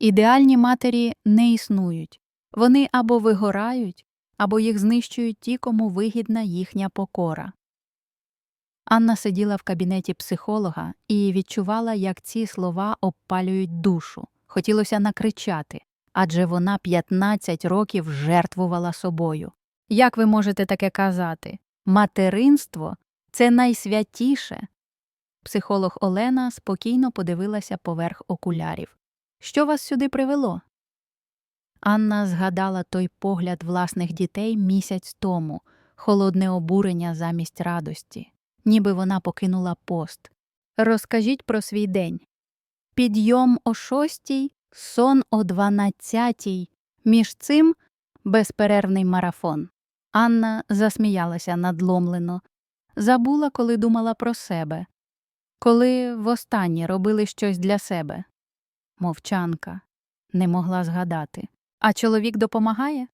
Ідеальні матері не існують. Вони або вигорають, або їх знищують ті, кому вигідна їхня покора. Анна сиділа в кабінеті психолога і відчувала, як ці слова обпалюють душу. Хотілося накричати, адже вона 15 років жертвувала собою. Як ви можете таке казати? Материнство це найсвятіше. Психолог Олена спокійно подивилася поверх окулярів. Що вас сюди привело? Анна згадала той погляд власних дітей місяць тому, холодне обурення замість радості, ніби вона покинула пост. Розкажіть про свій день. Підйом о шостій, сон о дванадцятій. Між цим безперервний марафон. Анна засміялася надломлено, забула, коли думала про себе, коли востаннє робили щось для себе. Мовчанка не могла згадати. А чоловік допомагає?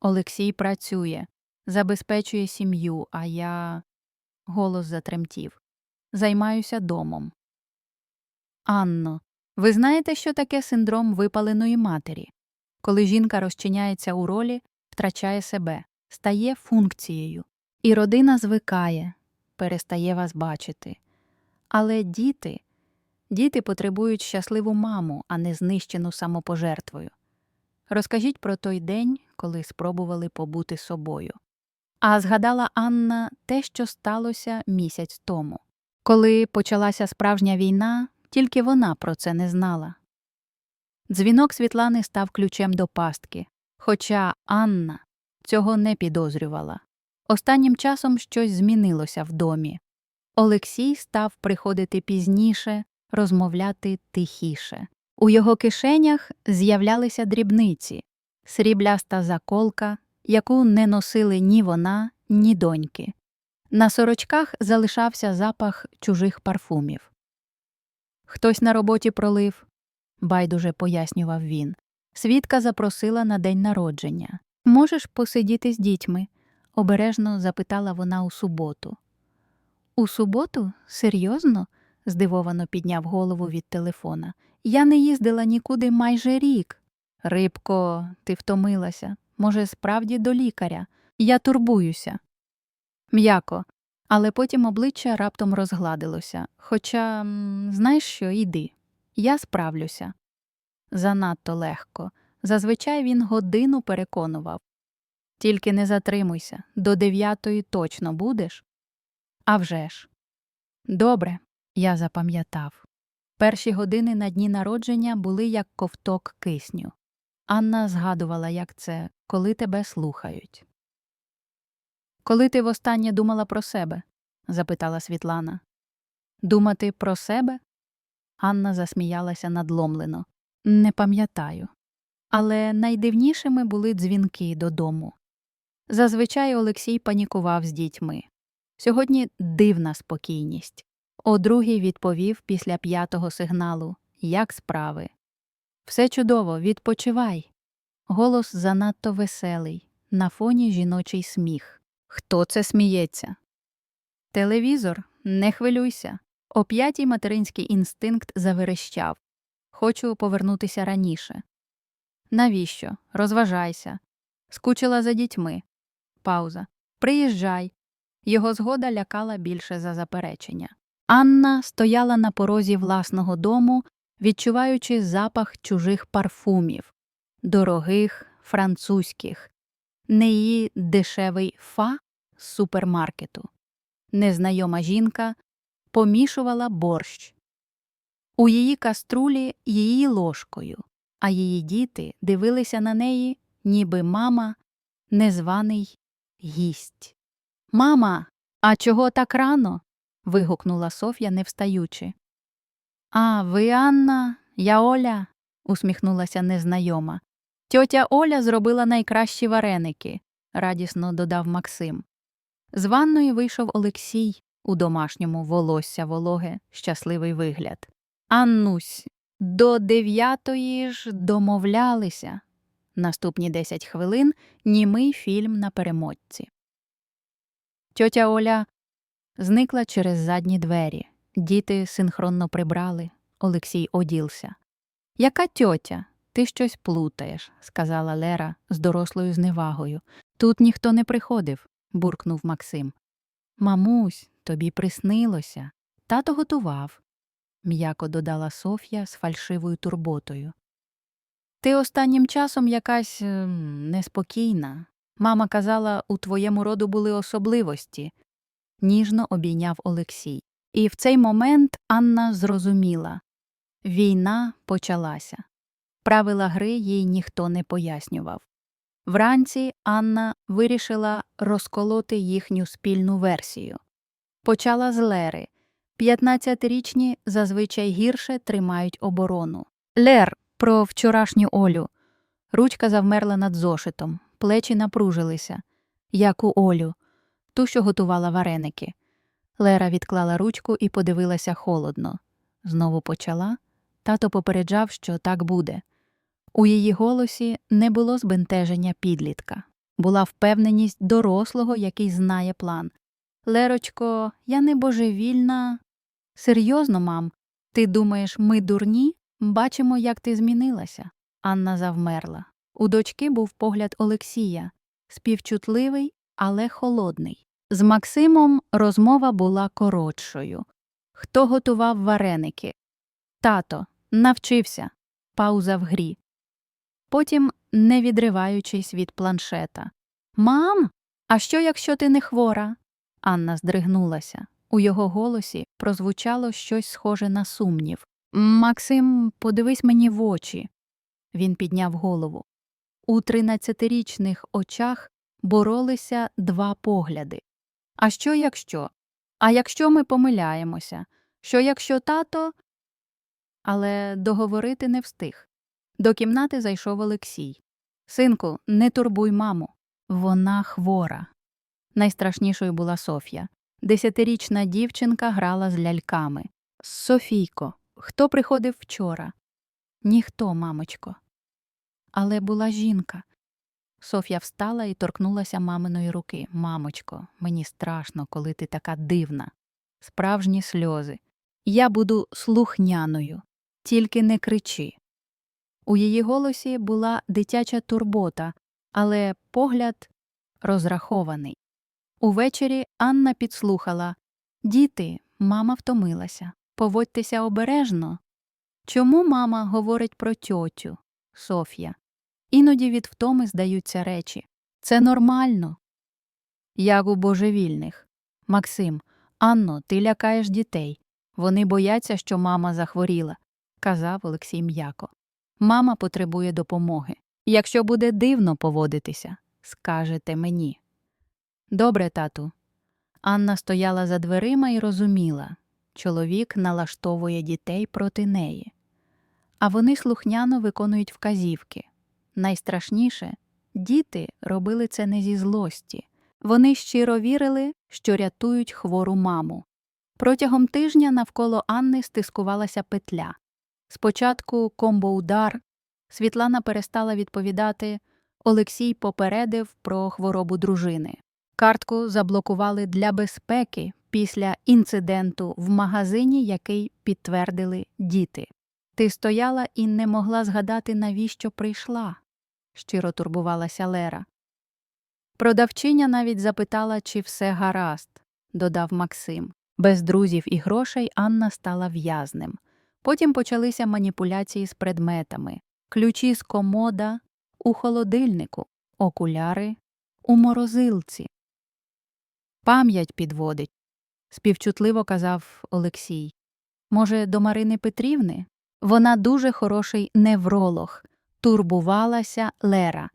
Олексій працює, забезпечує сім'ю, а я. Голос затремтів. Займаюся домом. Анно, ви знаєте, що таке синдром випаленої матері? Коли жінка розчиняється у ролі, втрачає себе, стає функцією, і родина звикає, перестає вас бачити. Але діти, діти потребують щасливу маму, а не знищену самопожертвою. Розкажіть про той день, коли спробували побути собою. А згадала Анна те, що сталося місяць тому. Коли почалася справжня війна, тільки вона про це не знала. Дзвінок Світлани став ключем до пастки, хоча Анна цього не підозрювала. Останнім часом щось змінилося в домі. Олексій став приходити пізніше, розмовляти тихіше. У його кишенях з'являлися дрібниці, срібляста заколка, яку не носили ні вона, ні доньки. На сорочках залишався запах чужих парфумів. Хтось на роботі пролив, байдуже пояснював він. Свідка запросила на день народження. Можеш посидіти з дітьми? обережно запитала вона у суботу. У суботу? Серйозно? Здивовано підняв голову від телефона. Я не їздила нікуди майже рік. Рибко, ти втомилася. Може, справді до лікаря. Я турбуюся. М'яко, але потім обличчя раптом розгладилося. Хоча, знаєш що, йди. Я справлюся. Занадто легко. Зазвичай він годину переконував. Тільки не затримуйся, до дев'ятої точно будеш? А вже ж. Добре, я запам'ятав. Перші години на дні народження були як ковток кисню. Анна згадувала, як це, коли тебе слухають. Коли ти востаннє думала про себе? запитала Світлана. Думати про себе? Анна засміялася надломлено. Не пам'ятаю. Але найдивнішими були дзвінки додому. Зазвичай Олексій панікував з дітьми. Сьогодні дивна спокійність. О другій відповів після п'ятого сигналу Як справи? Все чудово, відпочивай. Голос занадто веселий, на фоні жіночий сміх. Хто це сміється? Телевізор, не хвилюйся. О п'ятій материнський інстинкт заверещав. Хочу повернутися раніше. Навіщо? Розважайся. Скучила за дітьми. Пауза. Приїжджай. Його згода лякала більше за заперечення. Анна стояла на порозі власного дому, відчуваючи запах чужих парфумів, дорогих, французьких, не її дешевий фа з супермаркету. Незнайома жінка помішувала борщ. У її каструлі її ложкою, а її діти дивилися на неї, ніби мама, незваний гість. Мама, а чого так рано? Вигукнула Соф'я, не встаючи. А, ви Анна, я Оля, усміхнулася незнайома. Тьотя Оля зробила найкращі вареники, радісно додав Максим. З ванної вийшов Олексій у домашньому волосся вологе, щасливий вигляд. Аннусь, до дев'ятої ж домовлялися. Наступні десять хвилин німий фільм на перемотці. Тьотя Оля зникла через задні двері. Діти синхронно прибрали. Олексій оділся. Яка тьотя? Ти щось плутаєш, сказала Лера з дорослою зневагою. Тут ніхто не приходив, буркнув Максим. Мамусь, тобі приснилося. Тато готував, м'яко додала Соф'я з фальшивою турботою. Ти останнім часом якась ем, неспокійна. Мама казала, у твоєму роду були особливості, ніжно обійняв Олексій. І в цей момент Анна зрозуміла війна почалася. Правила гри їй ніхто не пояснював. Вранці Анна вирішила розколоти їхню спільну версію. Почала з Лери. 15-річні зазвичай гірше тримають оборону. Лер про вчорашню Олю. Ручка завмерла над зошитом, плечі напружилися, як у Олю, ту, що готувала вареники. Лера відклала ручку і подивилася холодно. Знову почала. Тато попереджав, що так буде. У її голосі не було збентеження підлітка, була впевненість дорослого, який знає план. Лерочко, я не божевільна. Серйозно, мам, ти думаєш, ми дурні? Бачимо, як ти змінилася. Анна завмерла. У дочки був погляд Олексія, співчутливий, але холодний. З Максимом розмова була коротшою. Хто готував вареники? Тато, навчився. Пауза в грі. Потім, не відриваючись від планшета. Мам, а що, якщо ти не хвора? Анна здригнулася. У його голосі прозвучало щось схоже на сумнів. Максим, подивись мені в очі. Він підняв голову. У тринадцятирічних очах боролися два погляди. А що якщо? А якщо ми помиляємося? Що якщо тато? Але договорити не встиг. До кімнати зайшов Олексій. Синку, не турбуй маму. Вона хвора. Найстрашнішою була Соф'я. Десятирічна дівчинка грала з ляльками. Софійко, хто приходив вчора? Ніхто, мамочко. Але була жінка. Соф'я встала і торкнулася маминої руки. Мамочко, мені страшно, коли ти така дивна. Справжні сльози. Я буду слухняною, тільки не кричи. У її голосі була дитяча турбота, але погляд розрахований. Увечері Анна підслухала Діти, мама втомилася. Поводьтеся обережно. Чому мама говорить про тьотю? Соф'я. Іноді від втоми здаються речі. Це нормально. Як у божевільних. Максим, Анно, ти лякаєш дітей. Вони бояться, що мама захворіла, казав Олексій м'яко. Мама потребує допомоги. Якщо буде дивно поводитися, скажете мені. Добре, тату. Анна стояла за дверима і розуміла чоловік налаштовує дітей проти неї. А вони слухняно виконують вказівки. Найстрашніше діти робили це не зі злості. Вони щиро вірили, що рятують хвору маму. Протягом тижня навколо Анни стискувалася петля. Спочатку комбоудар. Світлана перестала відповідати. Олексій попередив про хворобу дружини. Картку заблокували для безпеки після інциденту в магазині, який підтвердили діти. Ти стояла і не могла згадати, навіщо прийшла, щиро турбувалася Лера. Продавчиня навіть запитала, чи все гаразд, додав Максим. Без друзів і грошей Анна стала в'язнем. Потім почалися маніпуляції з предметами, ключі з комода, у холодильнику, окуляри, у морозилці. Пам'ять підводить, співчутливо казав Олексій. Може, до Марини Петрівни? Вона дуже хороший невролог, турбувалася Лера.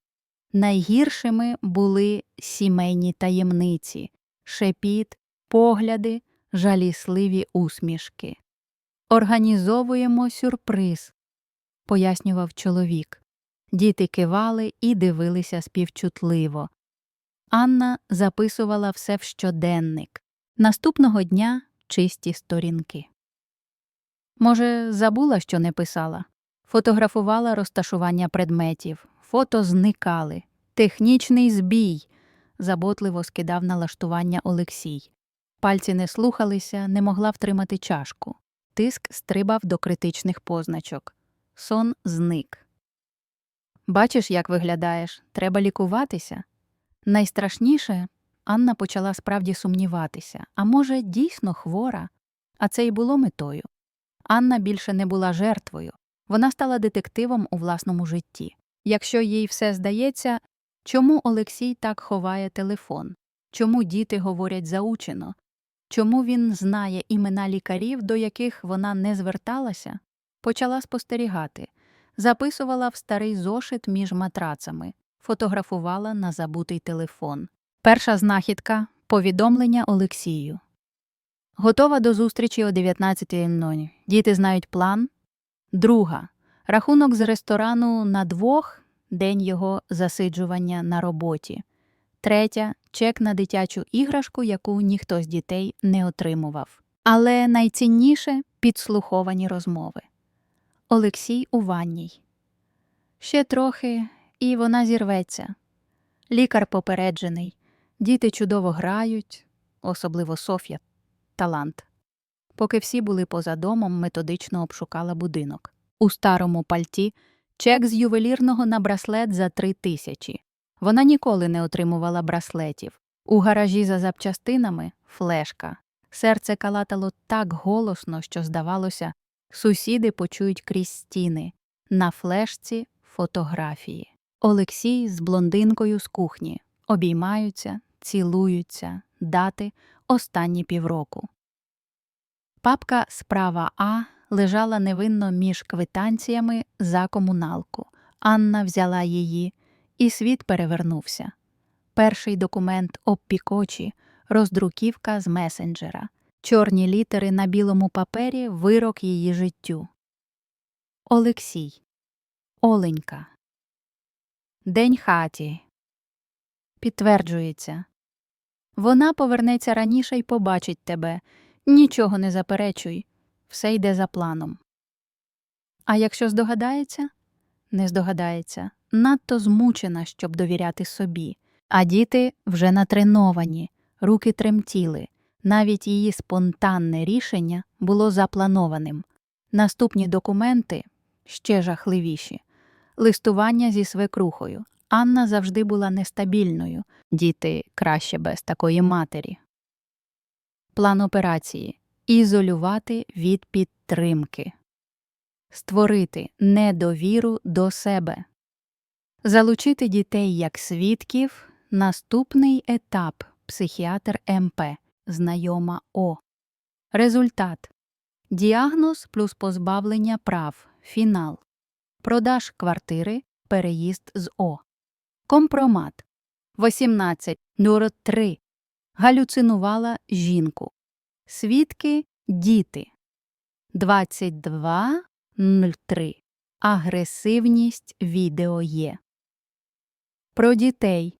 Найгіршими були сімейні таємниці, шепіт, погляди, жалісливі усмішки. Організовуємо сюрприз, пояснював чоловік. Діти кивали і дивилися співчутливо. Анна записувала все в щоденник. Наступного дня чисті сторінки. Може, забула, що не писала. Фотографувала розташування предметів, фото зникали. Технічний збій. заботливо скидав налаштування Олексій. Пальці не слухалися, не могла втримати чашку. Тиск стрибав до критичних позначок. Сон зник. Бачиш, як виглядаєш, треба лікуватися. Найстрашніше Анна почала справді сумніватися, а може, дійсно хвора, а це й було метою. Анна більше не була жертвою, вона стала детективом у власному житті. Якщо їй все здається, чому Олексій так ховає телефон? Чому діти говорять заучено? Чому він знає імена лікарів, до яких вона не зверталася? Почала спостерігати, записувала в старий зошит між матрацами, фотографувала на забутий телефон. Перша знахідка повідомлення Олексію. Готова до зустрічі о 19.00. Діти знають план. Друга. Рахунок з ресторану на двох день його засиджування на роботі. Третя чек на дитячу іграшку, яку ніхто з дітей не отримував. Але найцінніше підслуховані розмови. Олексій у ванній. Ще трохи, і вона зірветься. Лікар попереджений. Діти чудово грають, особливо Соф'я талант. Поки всі були поза домом, методично обшукала будинок. У старому пальті чек з ювелірного на браслет за три тисячі. Вона ніколи не отримувала браслетів. У гаражі за запчастинами флешка. Серце калатало так голосно, що, здавалося, сусіди почують крізь стіни. На флешці фотографії. Олексій з блондинкою з кухні обіймаються, цілуються, дати останні півроку. Папка справа А лежала невинно між квитанціями за комуналку. Анна взяла її, і світ перевернувся. Перший документ обпікочі, роздруківка з месенджера, чорні літери на білому папері вирок її життю. Олексій. Оленька. День хаті. Підтверджується. Вона повернеться раніше і побачить тебе. Нічого не заперечуй. Все йде за планом. А якщо здогадається? Не здогадається. Надто змучена, щоб довіряти собі. А діти вже натреновані, руки тремтіли. Навіть її спонтанне рішення було запланованим. Наступні документи ще жахливіші. Листування зі свекрухою. Анна завжди була нестабільною, діти краще без такої матері. План операції ізолювати від підтримки, створити недовіру до себе, залучити дітей як свідків. Наступний етап психіатр МП, знайома О. Результат діагноз плюс позбавлення прав. Фінал. Продаж квартири. Переїзд з О. Компромат 18.03. Галюцинувала жінку. Свідки діти. 22.03. Агресивність відео є. Про дітей.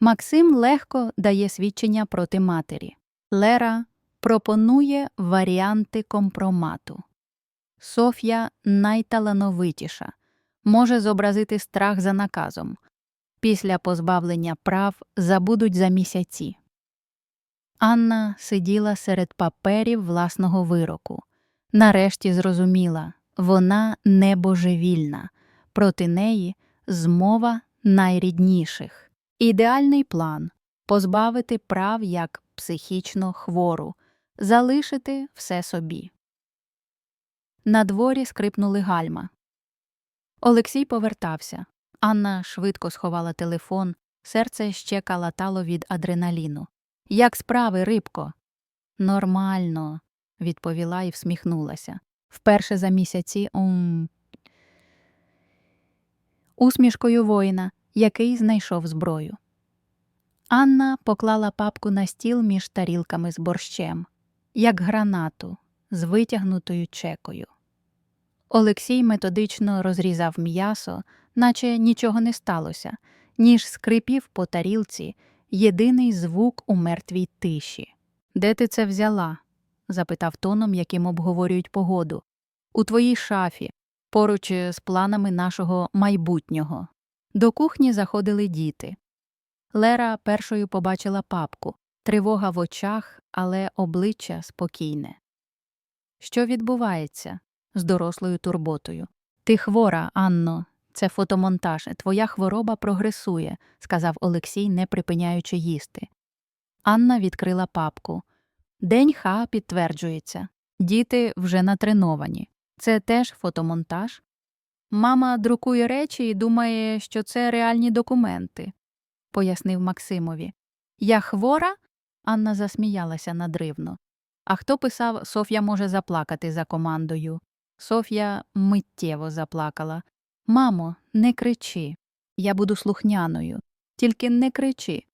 Максим легко дає свідчення проти матері. Лера пропонує варіанти компромату. Соф'я найталановитіша, може зобразити страх за наказом. Після позбавлення прав забудуть за місяці. Анна сиділа серед паперів власного вироку. Нарешті зрозуміла вона не божевільна, проти неї змова найрідніших. Ідеальний план позбавити прав як психічно хвору, залишити все собі. На дворі скрипнули гальма. Олексій повертався. Анна швидко сховала телефон, серце ще калатало від адреналіну. Як справи, рибко? Нормально, відповіла і всміхнулася. Вперше за місяці ум. Усмішкою воїна, який знайшов зброю. Анна поклала папку на стіл між тарілками з борщем, як гранату, з витягнутою чекою. Олексій методично розрізав м'ясо, наче нічого не сталося, ніж скрипів по тарілці єдиний звук у мертвій тиші. Де ти це взяла? запитав тоном, яким обговорюють погоду. У твоїй шафі, поруч з планами нашого майбутнього. До кухні заходили діти. Лера першою побачила папку, тривога в очах, але обличчя спокійне. Що відбувається? з дорослою турботою. Ти хвора, Анно. Це фотомонтаж. Твоя хвороба прогресує, сказав Олексій, не припиняючи їсти. Анна відкрила папку. День Х підтверджується. Діти вже натреновані. Це теж фотомонтаж. Мама друкує речі і думає, що це реальні документи, пояснив Максимові. Я хвора? Анна засміялася надривно. А хто писав Соф'я може заплакати за командою? Соф'я миттєво заплакала. Мамо, не кричи. Я буду слухняною. Тільки не кричи.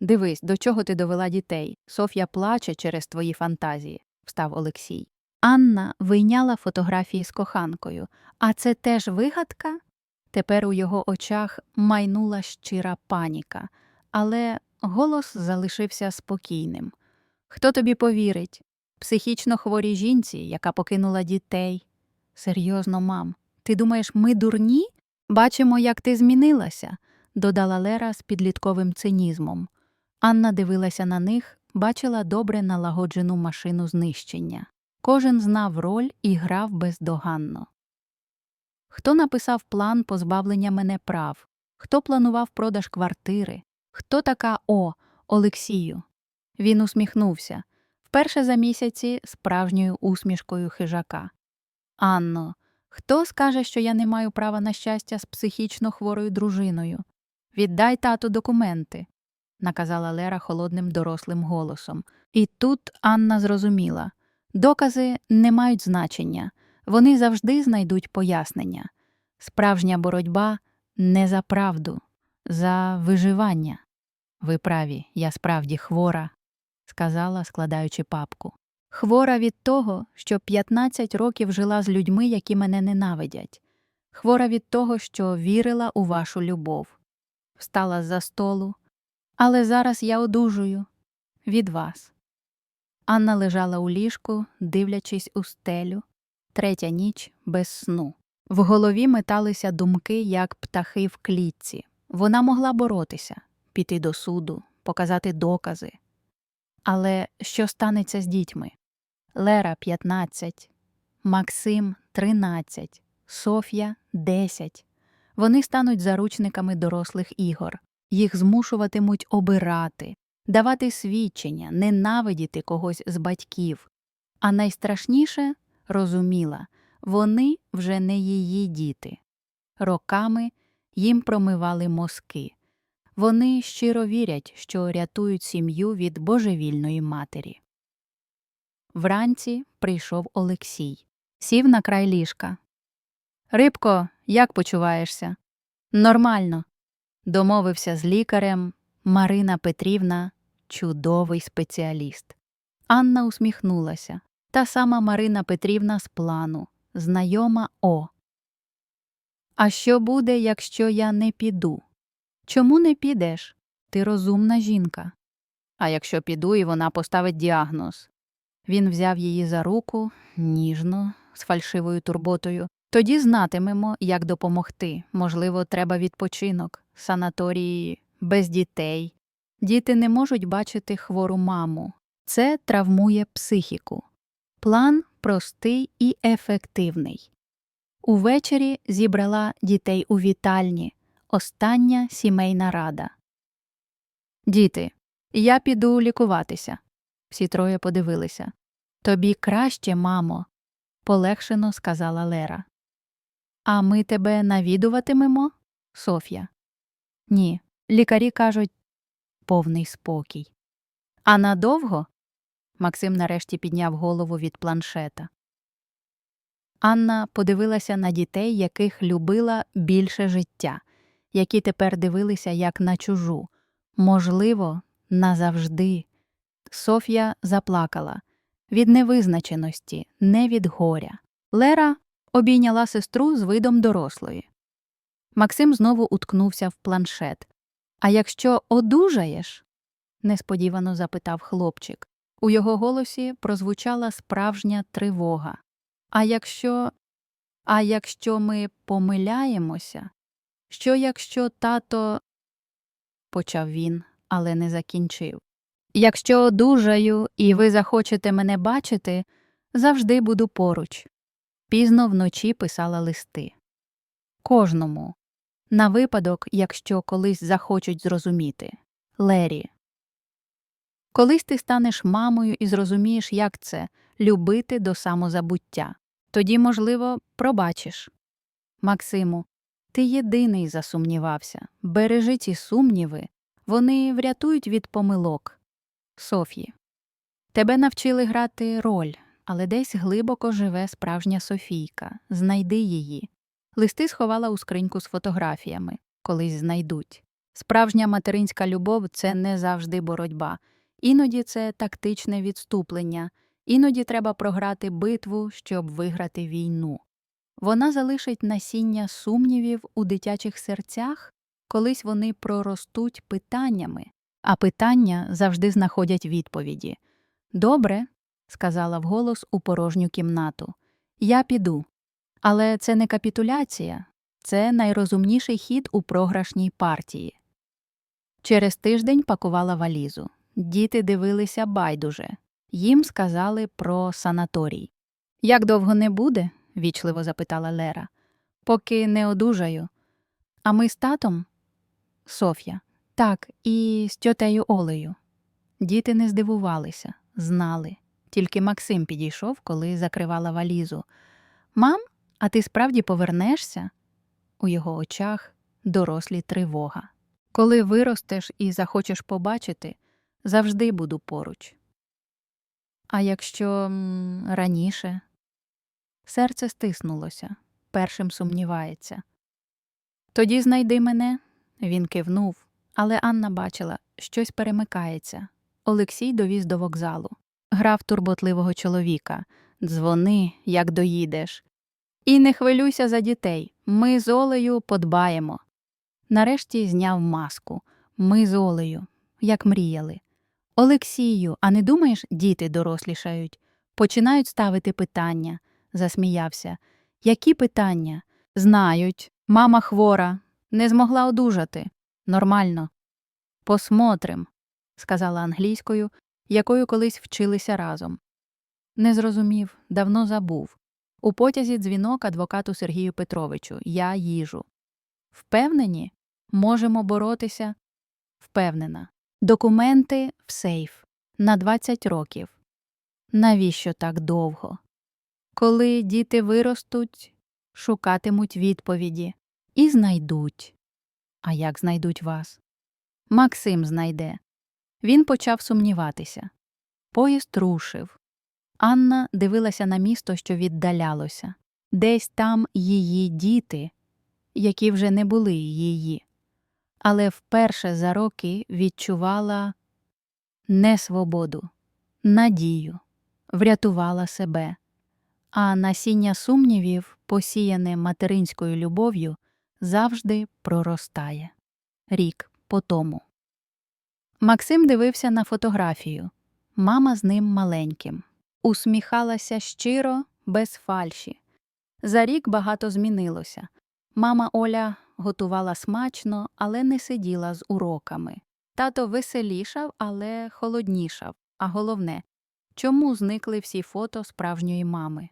Дивись, до чого ти довела дітей. Соф'я плаче через твої фантазії, встав Олексій. Анна вийняла фотографії з коханкою. А це теж вигадка? Тепер у його очах майнула щира паніка, але голос залишився спокійним. Хто тобі повірить? Психічно хворій жінці, яка покинула дітей. Серйозно, мам, ти думаєш, ми дурні? Бачимо, як ти змінилася, додала Лера з підлітковим цинізмом. Анна дивилася на них, бачила добре налагоджену машину знищення. Кожен знав роль і грав бездоганно. Хто написав план позбавлення мене прав? Хто планував продаж квартири? Хто така О, Олексію? Він усміхнувся. Вперше за місяці справжньою усмішкою хижака. Анно, хто скаже, що я не маю права на щастя з психічно хворою дружиною? Віддай тату документи, наказала Лера холодним дорослим голосом. І тут Анна зрозуміла докази не мають значення, вони завжди знайдуть пояснення. Справжня боротьба не за правду, за виживання. Ви праві, я справді хвора, сказала, складаючи папку. Хвора від того, що 15 років жила з людьми, які мене ненавидять. Хвора від того, що вірила у вашу любов. Встала з-за столу. Але зараз я одужую від вас. Анна лежала у ліжку, дивлячись у стелю. Третя ніч без сну. В голові металися думки, як птахи в клітці. Вона могла боротися, піти до суду, показати докази. Але що станеться з дітьми? Лера 15, Максим 13, Соф'я 10. Вони стануть заручниками дорослих ігор. Їх змушуватимуть обирати, давати свідчення, ненавидіти когось з батьків. А найстрашніше розуміла вони вже не її діти. Роками їм промивали мозки. Вони щиро вірять, що рятують сім'ю від божевільної матері. Вранці прийшов Олексій. Сів на край ліжка. Рибко, як почуваєшся? Нормально. Домовився з лікарем. Марина Петрівна чудовий спеціаліст. Анна усміхнулася. Та сама Марина Петрівна з плану, знайома О. А що буде, якщо я не піду? Чому не підеш? Ти розумна жінка. А якщо піду, і вона поставить діагноз. Він взяв її за руку ніжно, з фальшивою турботою. Тоді знатимемо, як допомогти. Можливо, треба відпочинок, санаторії без дітей. Діти не можуть бачити хвору маму. Це травмує психіку. План простий і ефективний. Увечері зібрала дітей у вітальні. Остання сімейна рада. Діти, я піду лікуватися. Всі троє подивилися. Тобі краще, мамо, полегшено сказала Лера. А ми тебе навідуватимемо? Соф'я. Ні. Лікарі кажуть повний спокій. А надовго? Максим нарешті підняв голову від планшета. Анна подивилася на дітей, яких любила більше життя, які тепер дивилися як на чужу. Можливо, назавжди. Соф'я заплакала від невизначеності, не від горя. Лера обійняла сестру з видом дорослої. Максим знову уткнувся в планшет. А якщо одужаєш? несподівано запитав хлопчик. У його голосі прозвучала справжня тривога. А якщо. А якщо ми помиляємося? Що якщо тато. почав він, але не закінчив. Якщо одужаю, і ви захочете мене бачити, завжди буду поруч. Пізно вночі писала листи. Кожному. На випадок, якщо колись захочуть зрозуміти. Лері. Колись ти станеш мамою і зрозумієш, як це любити до самозабуття. Тоді, можливо, пробачиш. Максиму, ти єдиний засумнівався. Бережи ці сумніви, вони врятують від помилок. Софії. Тебе навчили грати роль, але десь глибоко живе справжня Софійка. Знайди її. Листи сховала у скриньку з фотографіями, колись знайдуть. Справжня материнська любов це не завжди боротьба. Іноді це тактичне відступлення, іноді треба програти битву, щоб виграти війну. Вона залишить насіння сумнівів у дитячих серцях, колись вони проростуть питаннями, а питання завжди знаходять відповіді. Добре, сказала вголос у порожню кімнату. Я піду. Але це не капітуляція, це найрозумніший хід у програшній партії. Через тиждень пакувала валізу. Діти дивилися байдуже. Їм сказали про санаторій. Як довго не буде? вічливо запитала Лера. Поки не одужаю. А ми з татом? Соф'я. Так, і з тьотею Олею. Діти не здивувалися, знали. Тільки Максим підійшов, коли закривала валізу. Мам, а ти справді повернешся? У його очах дорослі тривога. Коли виростеш і захочеш побачити, завжди буду поруч. А якщо раніше серце стиснулося, першим сумнівається. Тоді знайди мене. Він кивнув, але Анна бачила, щось перемикається. Олексій довіз до вокзалу. Грав турботливого чоловіка. Дзвони, як доїдеш. І не хвилюйся за дітей. Ми з Олею подбаємо. Нарешті зняв маску. Ми з Олею, як мріяли. Олексію, а не думаєш, діти дорослішають? Починають ставити питання, засміявся. Які питання? Знають. Мама хвора, не змогла одужати. Нормально. Посмотрим, сказала англійською, якою колись вчилися разом. Не зрозумів, давно забув. У потязі дзвінок адвокату Сергію Петровичу Я їжу. Впевнені? Можемо боротися? Впевнена. Документи в сейф. На 20 років. Навіщо так довго? Коли діти виростуть, шукатимуть відповіді і знайдуть. А як знайдуть вас? Максим знайде. Він почав сумніватися. Поїзд рушив. Анна дивилася на місто, що віддалялося. Десь там її діти, які вже не були її. Але вперше за роки відчувала не свободу, надію, врятувала себе. А насіння сумнівів, посіяне материнською любов'ю, завжди проростає. Рік по тому. Максим дивився на фотографію. Мама з ним маленьким. Усміхалася щиро, без фальші. За рік багато змінилося. Мама Оля готувала смачно, але не сиділа з уроками. Тато веселішав, але холоднішав. А головне, чому зникли всі фото справжньої мами?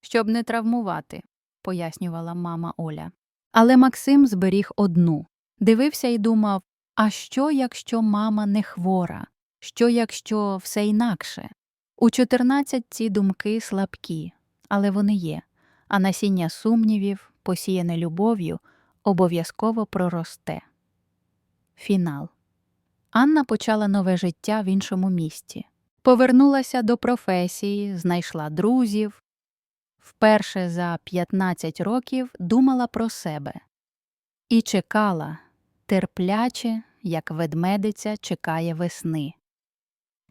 Щоб не травмувати, пояснювала мама Оля. Але Максим зберіг одну. Дивився і думав а що, якщо мама не хвора? Що, якщо все інакше? У 14 ці думки слабкі, але вони є, а насіння сумнівів, посіяне любов'ю, обов'язково проросте. Фінал. Анна почала нове життя в іншому місті. Повернулася до професії, знайшла друзів. Вперше за 15 років думала про себе і чекала, терпляче, як ведмедиця чекає весни.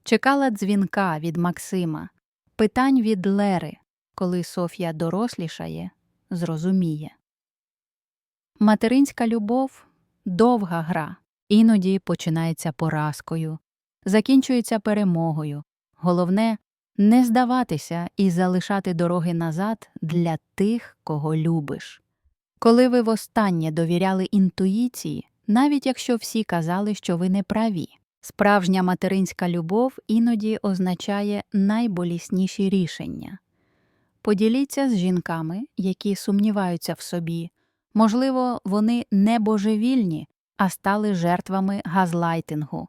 Чекала дзвінка від Максима, питань від Лери, коли Соф'я дорослішає, зрозуміє. Материнська любов довга гра, іноді починається поразкою, закінчується перемогою. Головне не здаватися і залишати дороги назад для тих, кого любиш. Коли ви востаннє довіряли інтуїції, навіть якщо всі казали, що ви не праві. Справжня материнська любов іноді означає найболісніші рішення. Поділіться з жінками, які сумніваються в собі, Можливо, вони не божевільні, а стали жертвами газлайтингу.